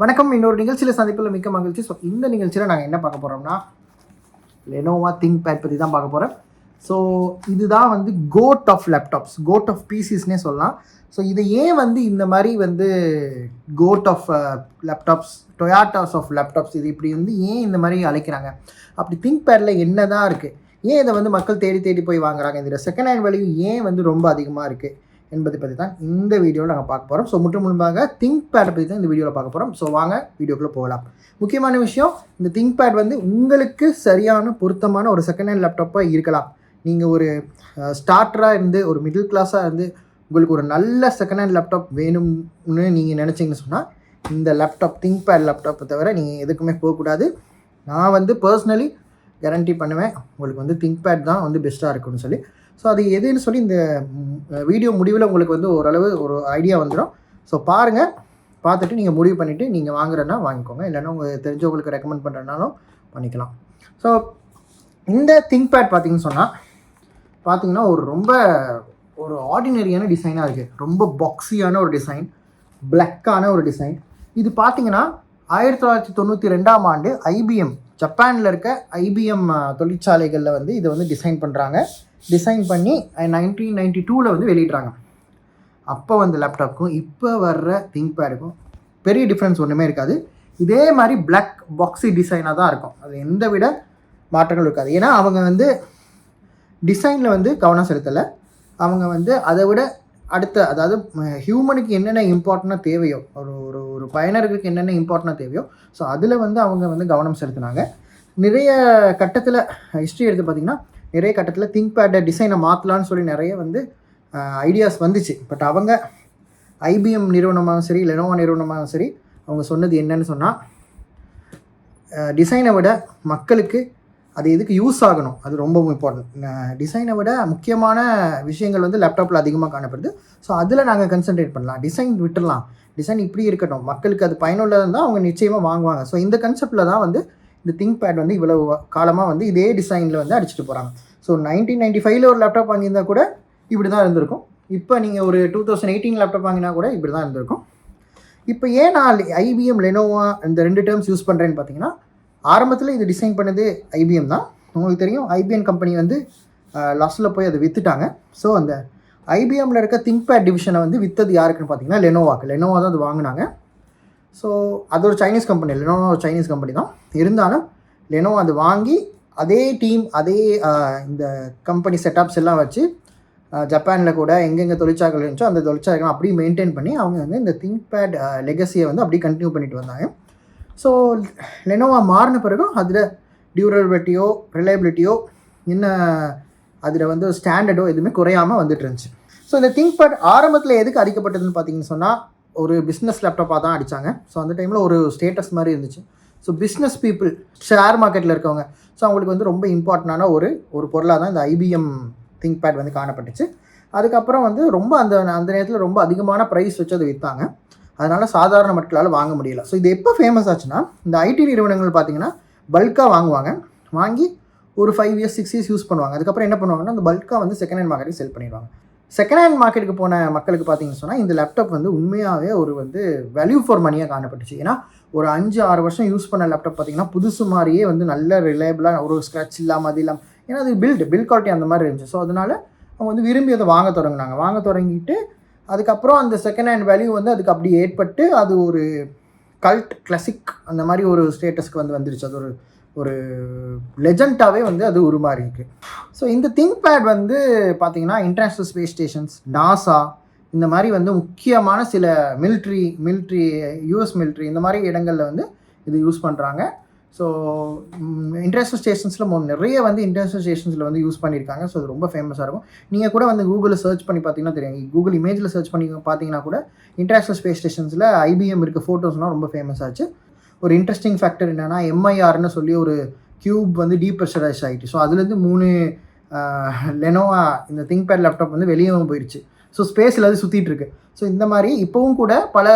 வணக்கம். இன்னொரு நிகழ்ச்சியில் சந்திப்பில் மிக்க மகிழ்ச்சி. ஸோ இந்த நிகழ்ச்சியில் நாங்கள் என்ன பார்க்க போகிறோம்னா லெனோவா திங்க் பேட் பற்றி தான் பார்க்க போகிறேன் ஸோ இதுதான் வந்து code of laptops code of பிசிஸ்னே சொல்லலாம். ஸோ இதை ஏன் வந்து இந்த மாதிரி வந்து code of laptops Toyotas of laptops இது இப்படி வந்து ஏன் இந்த மாதிரி அழைக்கிறாங்க? அப்படி திங்க் பேடில் என்ன தான் இருக்குது ஏன் இதை வந்து மக்கள் தேடி தேடி போய் வாங்குறாங்க? இதில் செகண்ட் ஹேண்ட் வேல்யூ ஏன் வந்து ரொம்ப அதிகமாக இருக்குது என்பதை பற்றி தான் இந்த வீடியோவில் நாங்கள் பார்க்க போகிறோம் ஸோ முற்று முன்பாக திங்க் பேடை பற்றி தான் இந்த வீடியோவில் பார்க்க போகிறோம் ஸோ வாங்க வீடியோக்குள்ளே போகலாம். முக்கியமான விஷயம் இந்த திங்க் பேட் வந்து உங்களுக்கு சரியான பொருத்தமான ஒரு செகண்ட் ஹேண்ட் லேப்டாப்பாக இருக்கலாம். நீங்கள் ஒரு ஸ்டார்டராக இருந்து ஒரு மிடில் கிளாஸாக இருந்து உங்களுக்கு ஒரு நல்ல செகண்ட் ஹேண்ட் லேப்டாப் வேணும்னு நீங்கள் நினச்சிங்கன்னு சொன்னால் இந்த லேப்டாப் திங்க் பேட் லேப்டாப்பை தவிர நீங்கள் எதுக்குமே போகக்கூடாது நான் வந்து பர்சனலி கேரண்டி பண்ணுவேன். உங்களுக்கு வந்து திங்க் பேட் தான் வந்து பெஸ்ட்டாக இருக்கும்னு சொல்லி. ஸோ அது எதுன்னு சொல்லி இந்த வீடியோ முடிவில் உங்களுக்கு வந்து ஓரளவு ஒரு ஐடியா வந்துடும் ஸோ பாருங்கள் பார்த்துட்டு நீங்கள் முடிவு பண்ணிவிட்டு நீங்கள் வாங்குறேன்னா வாங்கிக்கோங்க. இல்லைன்னா உங்களுக்கு தெரிஞ்சவங்களுக்கு ரெக்கமெண்ட் பண்ணுறதுனாலும் பண்ணிக்கலாம். ஸோ இந்த திங்க் பேட் பார்த்தீங்கன்னு சொன்னால் பார்த்தீங்கன்னா ஒரு ரொம்ப ஒரு ஆர்டினரியான டிசைனாக இருக்குது ரொம்ப பாக்ஸியான ஒரு டிசைன் பிளாக்கான ஒரு டிசைன் இது பார்த்தீங்கன்னா ஆயிரத்தி தொள்ளாயிரத்தி தொண்ணூற்றி ரெண்டாம் ஆண்டு ஐபிஎம் ஜப்பானில் இருக்க ஐபிஎம் தொழிற்சாலைகளில் வந்து இதை வந்து டிசைன் பண்ணுறாங்க டிசைன் பண்ணி நைன்டீன் நைன்டி டூவில் வந்து வெளியிடுறாங்க. அப்போ வந்த லேப்டாப்புக்கும் இப்போ வர்ற திங்க் பேடுக்கும் பெரிய டிஃப்ரென்ஸ் ஒன்றுமே இருக்காது. இதே மாதிரி பிளாக் பாக்ஸி டிசைனாக தான் இருக்கும். அது எந்த விட மாற்றங்கள் இருக்காது. ஏன்னா அவங்க வந்து டிசைனில் வந்து கவனம் செலுத்தலை. அவங்க வந்து அதை விட அடுத்த அதாவது ஹியூமனுக்கு என்னென்ன இம்பார்ட்டண்ட்டாக தேவையோ ஒரு ஒரு ஒரு பயனர்களுக்கு என்னென்ன இம்பார்ட்டண்ட்டாக தேவையோ ஸோ அதில் வந்து அவங்க வந்து கவனம் செலுத்தினாங்க. நிறைய கட்டத்தில் ஹிஸ்ட்ரி எடுத்து பார்த்திங்கன்னா நிறைய கட்டத்தில் திங்க் பேட்டை டிசைனை மாற்றலான்னு சொல்லி நிறைய வந்து ஐடியாஸ் வந்துச்சு. பட் அவங்க ஐபிஎம் நிறுவனமாகவும் சரி லெனோவா நிறுவனமாகவும் சரி அவங்க சொன்னது என்னன்னு சொன்னால் டிசைனை விட மக்களுக்கு அது எதுக்கு யூஸ் ஆகணும்? அது ரொம்ப இம்பார்ட்டன்ட் டிசைனை விட முக்கியமான விஷயங்கள் வந்து லேப்டாப்பில் அதிகமாக காணப்படுது. ஸோ அதில் நாங்கள் கன்சென்ட்ரேட் பண்ணலாம். டிசைன் விட்டுடலாம் டிசைன் இப்படி இருக்கட்டும். மக்களுக்கு அது பயனுள்ளதாக இருந்தால் அவங்க நிச்சயமாக வாங்குவாங்க. ஸோ இந்த கன்செப்டில் தான் வந்து இந்த திங்க் பேட் வந்து இவ்வளவு காலமாக வந்து இதே டிசைனில் வந்து அடிச்சுட்டு போகிறாங்க ஸோ நைன்டீன் நைன்டி ஃபைவ்ல ஒரு லேப்டாப் வாங்கியிருந்தா கூட இப்படி தான் இருந்திருக்கும். இப்போ நீங்கள் ஒரு டூ தௌசண்ட் எயிட்டீன் லேப்டாப் வாங்கினா கூட இப்படி தான் இருந்திருக்கும். இப்போ ஏன் நான் ஐபிஎம் லெனோவா இந்த ரெண்டு டேர்ம்ஸ் யூஸ் பண்ணுறேன்னு பார்த்தீங்கன்னா ஆரம்பத்தில் இது டிசைன் பண்ணது ஐபிஎம் தான். உங்களுக்கு தெரியும் ஐபிஎம் கம்பெனி வந்து லாஸ்ட்டில் போய் அதை விற்றுட்டாங்க ஸோ அந்த ஐபிஎம்மில் இருக்க திங்க்பேட் டிவிஷனை வந்து விற்றது யாருக்குன்னு பார்த்தீங்கன்னா லெனோவாக்கு லெனோவா தான் அது வாங்கினாங்க. ஸோ அது ஒரு சைனீஸ் கம்பெனி லெனோவா ஒரு சைனீஸ் கம்பெனி தான். இருந்தாலும் லெனோவா அது வாங்கி அதே டீம் அதே இந்த கம்பெனி செட்டப்ஸ் எல்லாம் வச்சு ஜப்பானில் கூட எங்கெங்கே தொழிற்சாலைகள் இருந்துச்சோ அந்த தொழிற்சாலைகள் அப்படியே மெயின்டைன் பண்ணி அவங்க வந்து இந்த திங்க் பேட் லெகசியை வந்து அப்படியே கண்டினியூ பண்ணிட்டு வந்தாங்க. ஸோ லெனோவா மாறின பிறகும் அதில் டியூரபிலிட்டியோ ரிலையபிலிட்டியோ என்ன அதில் வந்து ஸ்டாண்டர்டோ எதுவுமே குறையாமல் வந்துட்டு இருந்துச்சு. ஸோ இந்த திங்க் பேட் ஆரம்பத்தில் எதுக்கு அடிக்கப்பட்டதுன்னு பார்த்தீங்கன்னு சொன்னால் ஒரு பிஸ்னஸ் லேப்டாப்பாக தான் அடித்தாங்க ஸோ அந்த டைமில் ஒரு ஸ்டேட்டஸ் மாதிரி இருந்துச்சு. ஸோ பிஸ்னஸ் பீப்புள் ஷேர் மார்க்கெட்டில் இருக்கவங்க. ஸோ அவங்களுக்கு வந்து ரொம்ப இம்பார்ட்டண்டான ஒரு ஒரு பொருளாக தான் இந்த ஐபிஎம் திங்க் பேட் வந்து காணப்பட்டுச்சு. அதுக்கப்புறம் வந்து ரொம்ப அந்த அந்த நேரத்தில் ரொம்ப அதிகமான ப்ரைஸ் வச்சு அதை விற்றாங்க அதனால் சாதாரண மக்களால் வாங்க முடியல. ஸோ இது எப்போ ஃபேமஸ் ஆச்சுன்னா இந்த ஐடி நிறுவனங்கள் பார்த்தீங்கன்னா பல்காக வாங்குவாங்க. வாங்கி ஒரு five years six years use பண்ணுவாங்க. அதுக்கப்புறம் என்ன பண்ணுவாங்கன்னா அந்த பல்காக வந்து செகண்ட் ஹேண்ட் மார்க்கெட்டுக்கு செல் பண்ணிடுவாங்க. செகண்ட் ஹேண்ட் மார்க்கெட்டுக்கு போன மக்களுக்கு பார்த்தீங்கன்னு சொன்னால் இந்த லேப்டாப் வந்து உண்மையாகவே ஒரு வந்து வேல்யூ ஃபார் மணியாக காணப்பட்டுச்சு. ஏன்னா ஒரு அஞ்சு ஆறு வருஷம் யூஸ் பண்ண லேப்டாப் பார்த்தீங்கன்னா புதுசு மாதிரியே வந்து நல்ல ரிலையபிளாக ஒரு ஸ்க்ராட்ச் இல்லாமல் அது இல்லாமல் ஏன்னா அது பில்டு பில் குவாலிட்டி அந்த மாதிரி இருந்துச்சு. ஸோ அதனால் அவங்க வந்து விரும்பி அதை வாங்க தொடங்கினாங்க. வாங்க தொடங்கிட்டு அதுக்கப்புறம் அந்த செகண்ட் ஹேண்ட் வேல்யூ வந்து அதுக்கு அப்படி ஏற்பட்டு அது ஒரு கல்ட் கிளாசிக் அந்த மாதிரி ஒரு ஸ்டேட்டஸ்க்கு வந்து வந்துருச்சு. அது ஒரு ஒரு லெஜண்டாகவே வந்து அது உருமாறி இருக்குது ஸோ இந்த திங்க் பேட் வந்து பார்த்தீங்கன்னா இன்டர்நேஷ்னல் ஸ்பேஸ் ஸ்டேஷன்ஸ் நாசா இந்த மாதிரி வந்து முக்கியமான சில மிலிட்ரி மிலிட்ரி யூஎஸ் மிலிட்ரி இந்த மாதிரி இடங்களில் வந்து இது யூஸ் பண்ணுறாங்க ஸோ இன்டர்நேஷ்னல் ஸ்டேஷன்ஸில் நிறைய வந்து இன்டர்நேஷ்னல் ஸ்டேஷன்ஸில் வந்து யூஸ் பண்ணியிருக்காங்க. ஸோ அது ரொம்ப ஃபேமஸாக இருக்கும். நீங்கள் கூட வந்து கூகுளில் சர்ச் பண்ணி பார்த்தீங்கன்னா தெரியும். கூகுள் இமேஜில் சர்ச் பண்ணி பார்த்தீங்கன்னா கூட இன்டர்நேஷ்னல் ஸ்பேஸ் ஸ்டேஷன்ஸில் ஐபிஎம் இருக்க ஃபோட்டோஸ்லாம் ரொம்ப ஃபேமஸ் ஆச்சு. ஒரு இன்ட்ரெஸ்டிங் ஃபேக்டர் என்னென்னா எம்ஐஆர்னு சொல்லி ஒரு கியூப் வந்து டீப்ரெஷரைஸ் ஆகிட்டு ஸோ அதுலேருந்து மூணு லெனோவா இந்த திங்க் பேட் லேப்டாப் வந்து வெளியவும் போயிடுச்சு ஸோ ஸ்பேஸில் அது சுற்றிட்டு இருக்கு ஸோ இந்த மாதிரி இப்போவும் கூட பல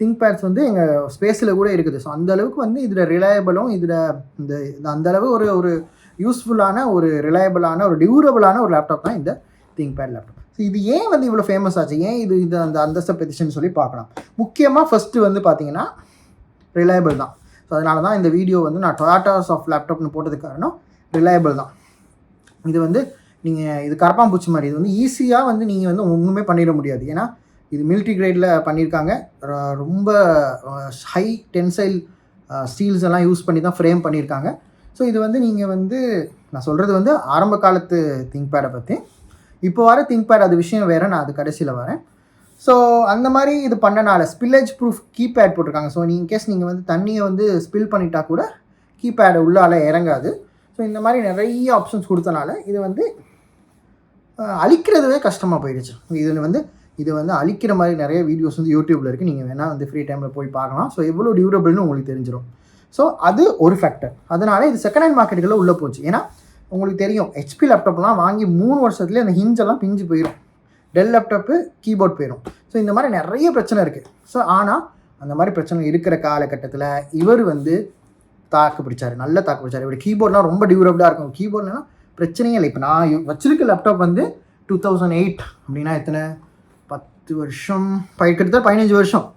திங்க் பேட்ஸ் வந்து எங்கள் ஸ்பேஸில் கூட இருக்குது. ஸோ அந்த அளவுக்கு வந்து இதில் ரிலையபிளும் இதில் இந்த அந்த அளவு ஒரு ஒரு யூஸ்ஃபுல்லான ஒரு ரிலையபிளான ஒரு டியூரபிளான ஒரு லேப்டாப் தான் இந்த திங்க் பேட் லேப்டாப் ஸோ இது ஏன் வந்து இவ்வளோ ஃபேமஸ் ஆச்சு? ஏன் இது இந்த அந்த அந்தஸ்த பெதிஷன் சொல்லி பார்க்கலாம். முக்கியமாக ஃபஸ்ட்டு வந்து பார்த்தீங்கன்னா ரிலையபிள் தான். ஸோ அதனால தான் இந்த வீடியோ வந்து நான் டொயாட்டாஸ் ஆஃப் லேப்டாப்னு போட்டதுக்கு காரணம் ரிலையபிள் தான். இது வந்து நீங்கள் இது கரப்பாம்பூச்சி மாதிரி இது வந்து ஈஸியாக வந்து நீங்கள் வந்து ஒன்றுமே பண்ணிட முடியாது. ஏன்னா இது மில்ட்ரி கிரேடில் பண்ணியிருக்காங்க. ரொம்ப ஹை டென்சைல் ஸ்டீல்ஸ் எல்லாம் யூஸ் பண்ணி தான் ஃப்ரேம் பண்ணியிருக்காங்க. ஸோ இது வந்து நீங்கள் வந்து நான் சொல்கிறது வந்து ஆரம்ப காலத்து திங்க் பேடை பற்றி இப்போ வர திங்க் பேட் அது விஷயம் வேறு நான் அது கடைசியில் வரேன். ஸோ அந்த மாதிரி இது பண்ணனால ஸ்பில்லேஜ் ப்ரூஃப் கீபேட் போட்டிருக்காங்க. ஸோ நீங்கள் கேஸ் நீங்கள் வந்து தண்ணியை வந்து ஸ்பில் பண்ணிட்டா கூட கீபேடு உள்ளால இறங்காது. ஸோ இந்த மாதிரி நிறைய ஆப்ஷன்ஸ் கொடுத்தனால இது வந்து அழிக்கிறதுவே கஷ்டமாக போயிடுச்சு. இதில் வந்து இது வந்து அழிக்கிற மாதிரி நிறைய வீடியோஸ் வந்து யூடியூப்பில் இருக்குது நீங்கள் வேணால் வந்து ஃப்ரீ டைமில் போய் பார்க்கலாம். ஸோ எவ்வளோ டியூரபிள்னு உங்களுக்கு தெரிஞ்சிடும் ஸோ அது ஒரு ஃபேக்டர் அதனால இது செகண்ட் ஹேண்ட் மார்க்கெட்டுக்குள்ளே உள்ளே போச்சு. ஏன்னா உங்களுக்கு தெரியும் ஹெச்பி லேப்டாப்லாம் வாங்கி மூணு வருஷத்துலேயே அந்த ஹிஞ்செல்லாம் பிஞ்சு போயிடும் டெல் லேப்டாப்பு கீபோர்ட் போயிடும் ஸோ இந்த மாதிரி நிறைய பிரச்சனை இருக்குது ஸோ ஆனால் அந்த மாதிரி பிரச்சனை இருக்கிற காலகட்டத்தில் இவர் வந்து தாக்கு பிடிச்சார். நல்ல தாக்கு பிடிச்சார். இவர் கீபோர்ட்லாம் ரொம்ப டியூரபிளாக இருக்கும். கீபோர்ட்லாம் பிரச்சனையே இல்லை. இப்போ நான் யு- வச்சிருக்க லேப்டாப் வந்து டூ தௌசண்ட் எயிட் அப்படின்னா எத்தனை? பத்து வருஷம். கிட்டத்தட்ட பதினஞ்சு வருஷம்.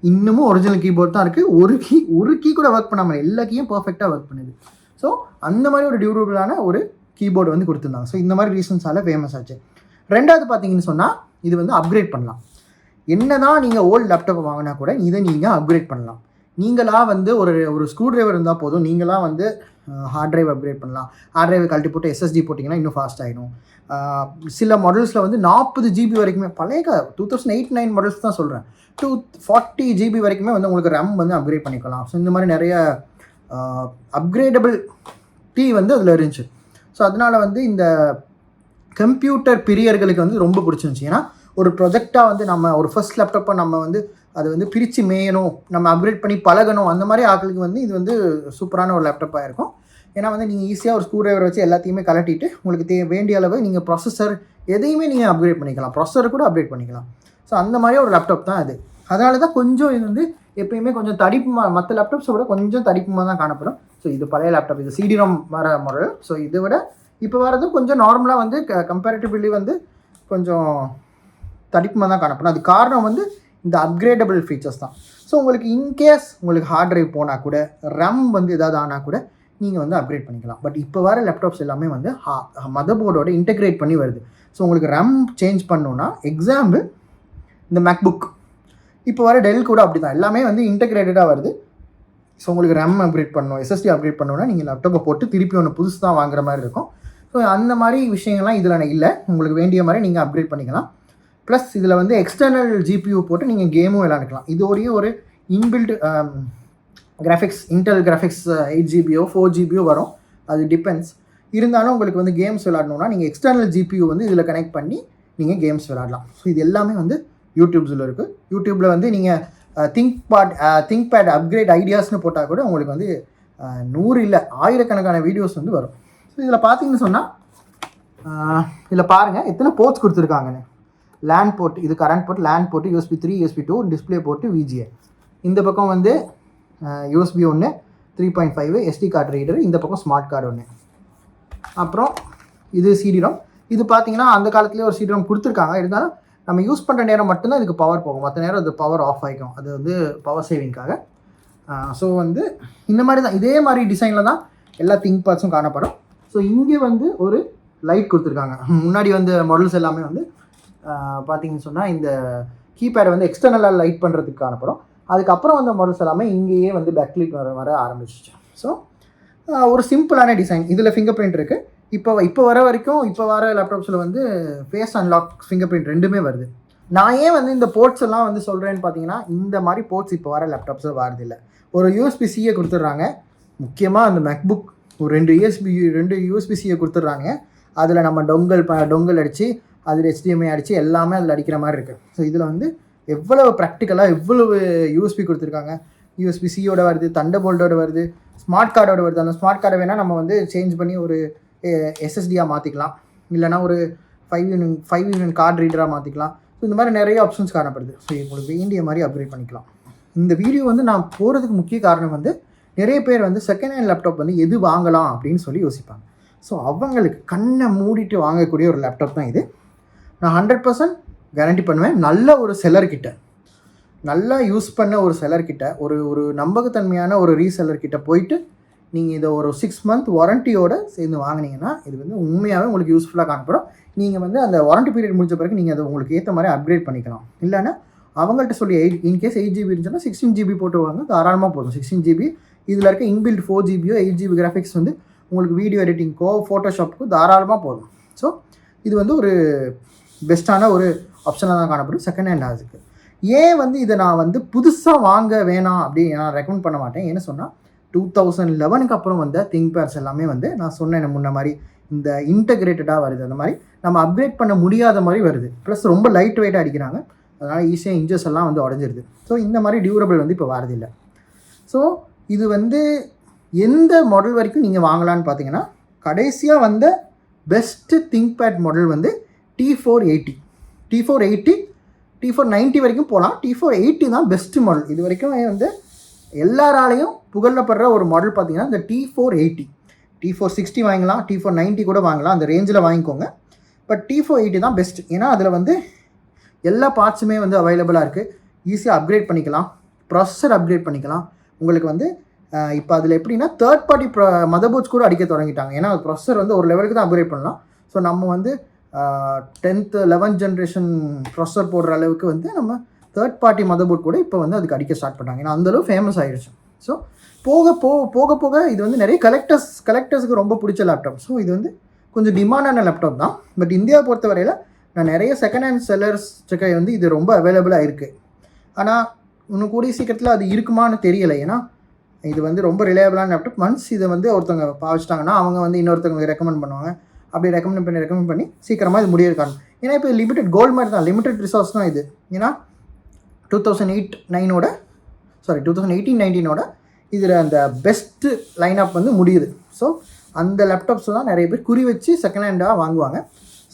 இன்னமும் ஒரிஜினல் கீபோர்ட் தான் இருக்குது ஒரு கீ ஒரு கீ கூட ஒர்க் பண்ணாமல் எல்லா கீயும் பர்ஃபெக்டாக ஒர்க் பண்ணுது. ஸோ அந்த மாதிரி ஒரு டியூரபிளான ஒரு கீபோர்டு வந்து கொடுத்துருந்தாங்க. ஸோ இந்த மாதிரி ரீசன்ஸால் ஃபேமஸ் ஆச்சு. ரெண்டாவது பார்த்தீங்கன்னு சொன்னால் இது வந்து அப்கிரேட் பண்ணலாம். என்னதான் நீங்கள் ஓல்டு லேப்டாப் வாங்கினா கூட இதை நீங்கள் அப்கிரேட் பண்ணலாம். நீங்களாக வந்து ஒரு ஒரு ஸ்க்ரூ ட்ரைவர் இருந்தால் போதும். நீங்களாக வந்து ஹார்ட் டிரைவ் அப்கிரேட் பண்ணலாம். ஹார்ட் ட்ரைவ் கழட்டி போட்டு எஸ்எஸ்டி போட்டிங்கன்னா இன்னும் ஃபாஸ்ட் ஆகிடும் சில மாடல்ஸில் வந்து நாற்பது ஜிபி வரைக்குமே பழைய two thousand eight nine models தான் சொல்கிறேன் டூ ஃபார்ட்டி ஜிபி வரைக்குமே வந்து உங்களுக்கு ரேம் வந்து அப்கிரேட் பண்ணிக்கலாம். ஸோ இந்த மாதிரி நிறைய அப்கிரேடபிள் டீ வந்து அதில் இருந்துச்சு. ஸோ அதனால் வந்து இந்த கம்ப்யூட்டர் பிரியர்களுக்கு வந்து ரொம்ப பிடிச்சிருந்துச்சி. ஏன்னா ஒரு ப்ரொஜெக்டாக வந்து நம்ம ஒரு ஃபர்ஸ்ட் லேப்டாப்பை நம்ம வந்து அது வந்து பிரித்து மேயணும் நம்ம அப்கிரேட் பண்ணி பழகணும் அந்த மாதிரி ஆட்களுக்கு வந்து இது வந்து சூப்பரான ஒரு லேப்டாப்பாக இருக்கும். ஏன்னா வந்து நீங்கள் ஈஸியாக ஒரு ஸ்க்ரூ டிரைவர் வச்சு எல்லாத்தையுமே கலட்டிட்டு உங்களுக்கு தே வேண்டிய அளவு நீங்கள் ப்ராசஸர் எதையுமே நீங்கள் அப்கிரேட் பண்ணிக்கலாம். ப்ராசஸர் கூட அப்டேட் பண்ணிக்கலாம். ஸோ அந்த மாதிரி ஒரு லேப்டாப் தான் அது. அதனால தான் கொஞ்சம் இது வந்து எப்பயுமே கொஞ்சம் தடிப்புமா மற்ற லேப்டாப்ஸை விட கொஞ்சம் தடிப்புமாக தான் காணப்படும். ஸோ இது பழைய லேப்டாப் இது சிடிரம் வர மாடல் ஸோ இதை விட இப்போ வரது கொஞ்சம் நார்மலாக வந்து கம்பேரிட்டிவ்லி வந்து கொஞ்சம் தடிப்புமாக தான் காணப்படும். அது காரணம் வந்து இந்த அப்கிரேடபிள் ஃபீச்சர்ஸ் தான். ஸோ உங்களுக்கு இன்கேஸ் உங்களுக்கு ஹார்ட் ட்ரைவ் போனால் கூட ரேம் வந்து ஏதாவது ஆனால் கூட நீங்கள் வந்து அப்கிரேட் பண்ணிக்கலாம். பட் இப்போ வர லேப்டாப்ஸ் எல்லாமே வந்து ஹா மதர் போர்டோட இன்டெகிரேட் பண்ணி வருது. ஸோ உங்களுக்கு ரேம் சேஞ்ச் பண்ணோன்னா எக்ஸாம்பிள் இந்த மேக்புக் இப்போ வர டெல் கூட அப்படி தான் எல்லாமே வந்து இன்டெகிரேட்டடாக வருது. ஸோ உங்களுக்கு ரேம் அப்கிரேட் பண்ணணும் எஸ்எஸ்டி அப்கிரேட் பண்ணோன்னா நீங்கள் லேப்டாப்பை போட்டு திருப்பி ஒன்று புதுசு தான் வாங்குற மாதிரி இருக்கும். ஸோ அந்த மாதிரி விஷயங்கள்லாம் இதில் இல்லை. உங்களுக்கு வேண்டிய மாதிரி நீங்கள் அப்கிரேட் பண்ணிக்கலாம். ப்ளஸ் இதில் வந்து எக்ஸ்டர்னல் ஜிபியூ போட்டு நீங்கள் கேமும் விளாண்டுக்கலாம் இதோடய ஒரு inbuilt graphics Intel graphics eight ஜிபியோ four ஜிபியோ வரும். அது டிபெண்ட்ஸ் இருந்தாலும் உங்களுக்கு வந்து கேம்ஸ் விளாடணுன்னா நீங்கள் எக்ஸ்டர்னல் ஜிபியூ வந்து இதில் கனெக்ட் பண்ணி நீங்கள் கேம்ஸ் விளாடலாம் ஸோ இது எல்லாமே வந்து யூடியூப்ஸில் இருக்குது யூடியூப்பில் வந்து நீங்கள் ThinkPad ThinkPad upgrade ஐடியாஸ்னு போட்டால் கூட உங்களுக்கு வந்து uh, நூறு இல்லை ஆயிரக்கணக்கான வீடியோஸ் வந்து வரும். ஸோ இதில் பார்த்தீங்கன்னு சொன்னால் uh, இதில் பாருங்கள் எத்தனை போர்ட்ஸ் கொடுத்துருக்காங்கன்னு. லேண்ட் போர்ட் இது current port LAN port USB three USB two display port VGA இந்த பக்கம் வந்து யூஎஸ்பி ஒன்று three point five SD card reader இந்த பக்கம் ஸ்மார்ட் கார்டு ஒன்று அப்புறம் இது சிடிரம் இது பார்த்தீங்கன்னா அந்த காலத்துலேயே ஒரு சிடிரம் கொடுத்துருக்காங்க. இருந்தாலும் நம்ம யூஸ் பண்ணுற நேரம் மட்டும்தான் இதுக்கு பவர் போகும். மற்ற நேரம் அது பவர் ஆஃப் ஆகிக்கும் அது வந்து பவர் சேவிங்க்காக ஸோ வந்து இந்த மாதிரி தான். இதே மாதிரி டிசைனில் தான் எல்லா திங்க் பார்ட்ஸும் காணப்படும். ஸோ இங்கே வந்து ஒரு லைட் கொடுத்துருக்காங்க. முன்னாடி வந்து மாடல்ஸ் எல்லாமே வந்து பார்த்தீங்கன்னு சொன்னால் இந்த கீபேடை வந்து எக்ஸ்டர்னலாக லைட் பண்ணுறதுக்கு காணப்படும் அதுக்கப்புறம் வந்த மாடல்ஸ் எல்லாமே இங்கேயே வந்து பேக்லிட் வர வர ஆரம்பிச்சிச்சு. ஸோ ஒரு சிம்பிளான டிசைன் இதில் ஃபிங்கர் பிரிண்ட் இருக்குது இப்போ இப்போ வர வரைக்கும் இப்போ வர லேப்டாப்ஸில் வந்து ஃபேஸ் அன்லாக் ஃபிங்கர் பிரிண்ட் ரெண்டுமே வருது. நான் ஏன் வந்து இந்த போர்ட்ஸ் எல்லாம் வந்து சொல்கிறேன்னு பார்த்தீங்கன்னா இந்த மாதிரி போர்ட்ஸ் இப்போ வர லேப்டாப்ஸில் வரதில்லை ஒரு யூஎஸ்பிசியை கொடுத்துட்றாங்க. முக்கியமாக அந்த மேக்புக் ஒரு ரெண்டு யூஎஸ்பி ரெண்டு யூஎஸ்பிசியை கொடுத்துட்றாங்க. அதில் நம்ம டொங்கல் ப டொங்கல் அடித்து அதில் ஹெச்டிஎம்ஐ அடித்து எல்லாமே அதில் அடிக்கிற மாதிரி இருக்குது ஸோ இதில் வந்து எவ்வளவு ப்ராக்டிக்கலாக எவ்வளவு யூஎஸ்பி கொடுத்துருக்காங்க? யூஎஸ்பி சியோட வருது தண்டர் போல்டோட வருது ஸ்மார்ட் கார்டோட வருது. அந்த ஸ்மார்ட் கார்டை வேணால் நம்ம வந்து சேஞ்ச் பண்ணி ஒரு எஸ்எஸ்டியாக மாற்றிக்கலாம் இல்லைனா ஒரு five in one five in one card ரீடராக மாற்றிக்கலாம் ஸோ இந்த மாதிரி நிறைய ஆப்ஷன்ஸ் காணப்படுது. ஸோ உங்களுக்கு வேண்டிய மாதிரி அப்கிரேட் பண்ணிக்கலாம். இந்த வீடியோ வந்து நான் போகிறதுக்கு முக்கிய காரணம் வந்து நிறைய பேர் வந்து செகண்ட் ஹேண்ட் லேப்டாப் வந்து எது வாங்கலாம் அப்படின்னு சொல்லி யோசிப்பாங்க. ஸோ அவங்களுக்கு கண்ணை மூடிட்டு வாங்கக்கூடிய ஒரு லேப்டாப் தான் இது. நான் ஹண்ட்ரட் பர்சன்ட் கேரண்டி பண்ணுவேன். நல்ல ஒரு செல்லர்கிட்ட நல்லா யூஸ் பண்ண ஒரு செல்லர்கிட்ட ஒரு ஒரு நம்பகத்தன்மையான ஒரு ரீசெல்லர்கிட்ட போயிட்டு நீங்கள் இதை ஒரு சிக்ஸ் மந்த் வாரண்டியோட சேர்ந்து வாங்கினீங்கன்னா இது வந்து உண்மையாகவே உங்களுக்கு யூஸ்ஃபுல்லாக காணப்படும். நீங்கள் வந்து அந்த வாரண்டி பீரியட் முடிஞ்ச பிறகு நீங்கள் அதை உங்களுக்கு ஏற்ற மாதிரி அப்கிரேட் பண்ணிக்கலாம். இல்லைன்னா அவங்கள்ட்ட சொல்லி eight in case eight GB இருந்துச்சுன்னா சிக்ஸ்டீன் ஜிபி போட்டு வாங்க தாராளமாக போதும். சிக்ஸ்டீன் ஜிபி இதில் இருக்க இன்பில்ட் ஃபோர் ஜிபியோ எயிட் ஜிபி கிராஃபிக்ஸ் வந்து உங்களுக்கு வீடியோ எடிட்டிங்க்கோ ஃபோட்டோஷாப்புக்கோ தாராளமாக போதும். ஸோ இது வந்து ஒரு பெஸ்ட்டான ஒரு ஆப்ஷனாக தான் காணப்படும். செகண்ட் ஹேண்ட் அதுக்கு ஏன் வந்து இதை நான் வந்து புதுசாக வாங்க வேணாம் அப்படி நான் ரெக்கமெண்ட் பண்ண மாட்டேன்? என்ன சொன்னால் டூ தௌசண்ட் லெவனுக்கு அப்புறம் வந்த திங்க் பேட்ஸ் எல்லாமே வந்து நான் சொன்னேன் முன்ன மாதிரி இந்த இன்டகிரேட்டடாக வருது. அந்த மாதிரி நம்ம அப்கிரேட் பண்ண முடியாத மாதிரி வருது. ப்ளஸ் ரொம்ப லைட் வெயிட்டாக அடிக்கிறாங்க. அதனால் ஈஸியாக இன்ஜஸ் எல்லாம் வந்து உடஞ்சிருது. ஸோ இந்த மாதிரி டியூரபிள் வந்து இப்போ வரதில்லை. ஸோ இது வந்து எந்த மாடல் வரைக்கும் நீங்கள் வாங்கலான்னு பார்த்தீங்கன்னா கடைசியாக வந்த பெஸ்ட்டு திங்க் பேட் மாடல் வந்து T four eighty T four eighty T four ninety வரைக்கும் போகலாம் டி ஃபோர் எயிட்டி தான் பெஸ்ட்டு மாடல் இது வரைக்கும் வந்து எல்லாராலையும் புகழப்படுற ஒரு மாடல் பார்த்தீங்கன்னா இந்த T four eighty T four sixty வாங்கலாம் டி ஃபோர் நைன்ட்டி கூட வாங்கலாம். அந்த ரேஞ்சில் வாங்கிக்கோங்க. பட் டி ஃபோர் எயிட்டி தான் பெஸ்ட் ஏன்னா அதில் வந்து எல்லா பார்ட்ஸுமே வந்து அவைலபிளாக இருக்குது ஈஸியாக அப்கிரேட் பண்ணிக்கலாம். ப்ராசஸர் அப்கிரேட் பண்ணிக்கலாம். உங்களுக்கு வந்து இப்போ அதில் எப்படின்னா தேர்ட் பார்ட்டி ப்ரோ மதர்போர்ட்ஸ் கூட அடிக்க தொடங்கிட்டாங்க. ஏன்னா ப்ரொசஸர் வந்து ஒரு லெவலுக்கு தான் அப்கிரேட் பண்ணலாம். ஸோ நம்ம வந்து டென்த்து லெவன்த் ஜென்ரேஷன் ப்ரொசஸர் போடுற அளவுக்கு வந்து நம்ம தேர்ட் பார்ட்டி மதபோர்ட் கூட இப்போ வந்து அதுக்கு அடிக்க ஸ்டார்ட் பண்ணாங்க ஏன்னா அந்தளவு ஃபேமஸ் ஆகிடுச்சு ஸோ போக போக போக போக இது வந்து நிறைய கலெக்டர்ஸ் கலெக்டர்ஸுக்கு ரொம்ப பிடிச்ச லேப்டாப் ஸோ இது வந்து கொஞ்சம் டிமாண்டான லேப்டாப் தான். பட் இந்தியா பொறுத்தவரையில் நான் நிறைய செகண்ட் ஹேண்ட் செல்லர்ஸ் செக்கை வந்து இது ரொம்ப அவைலபிளாக இருக்குது ஆனால் இன்னும் கூடிய சீக்கிரத்தில் அது இருக்குமான்னு தெரியலை. ஏன்னா இது வந்து ரொம்ப ரிலையபிளான லேப்டாப் மன்ஸ் இதை வந்து ஒருத்தவங்க பாவிச்சிட்டாங்கன்னா அவங்க வந்து இன்னொருத்தவங்களுக்கு ரெக்கமெண்ட் பண்ணுவாங்க. அப்படி ரெக்கமெண்ட் பண்ணி ரெக்கமெண்ட் பண்ணி சீக்கிரமாக இது முடிய காணும் ஏன்னா இப்போ லிமிடெட் கோல்டு மாதிரி தான் லிமிடெட் ரிசோர்ஸ் தான் இது. ஏன்னா டூ தௌசண்ட் எயிட் நைனோட சாரி டூ தௌசண்ட் எயிட்டீன் நைன்டீனோட இதில் அந்த பெஸ்ட்டு லைனப் வந்து முடியுது. ஸோ அந்த லேப்டாப்ஸ் தான் நிறைய பேர் குறி வச்சு செகண்ட் ஹேண்டாக வாங்குவாங்க.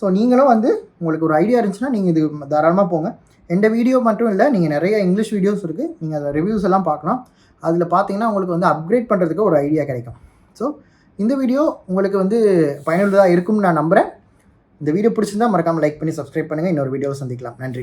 ஸோ நீங்களும் வந்து உங்களுக்கு ஒரு ஐடியா இருந்துச்சுன்னா நீங்கள் இது தாராளமாக போங்க. எந்த வீடியோ மட்டும் இல்லை நீங்கள் நிறைய இங்கிலீஷ் வீடியோஸ் இருக்குது நீங்கள் அதை ரிவ்யூஸ் எல்லாம் பார்க்கலாம். அதில் பார்த்தீங்கன்னா உங்களுக்கு வந்து அப்கிரேட் பண்ணுறதுக்கு ஒரு ஐடியா கிடைக்கும். ஸோ இந்த வீடியோ உங்களுக்கு வந்து பயனுள்ளதாக இருக்கும்னு நான் நம்புகிறேன் இந்த வீடியோ பிடிச்சிருந்தா மறக்காமல் லைக் பண்ணி சப்ஸ்கிரைப் பண்ணுங்கள் இன்னொரு வீடியோவை சந்திக்கலாம். நன்றி.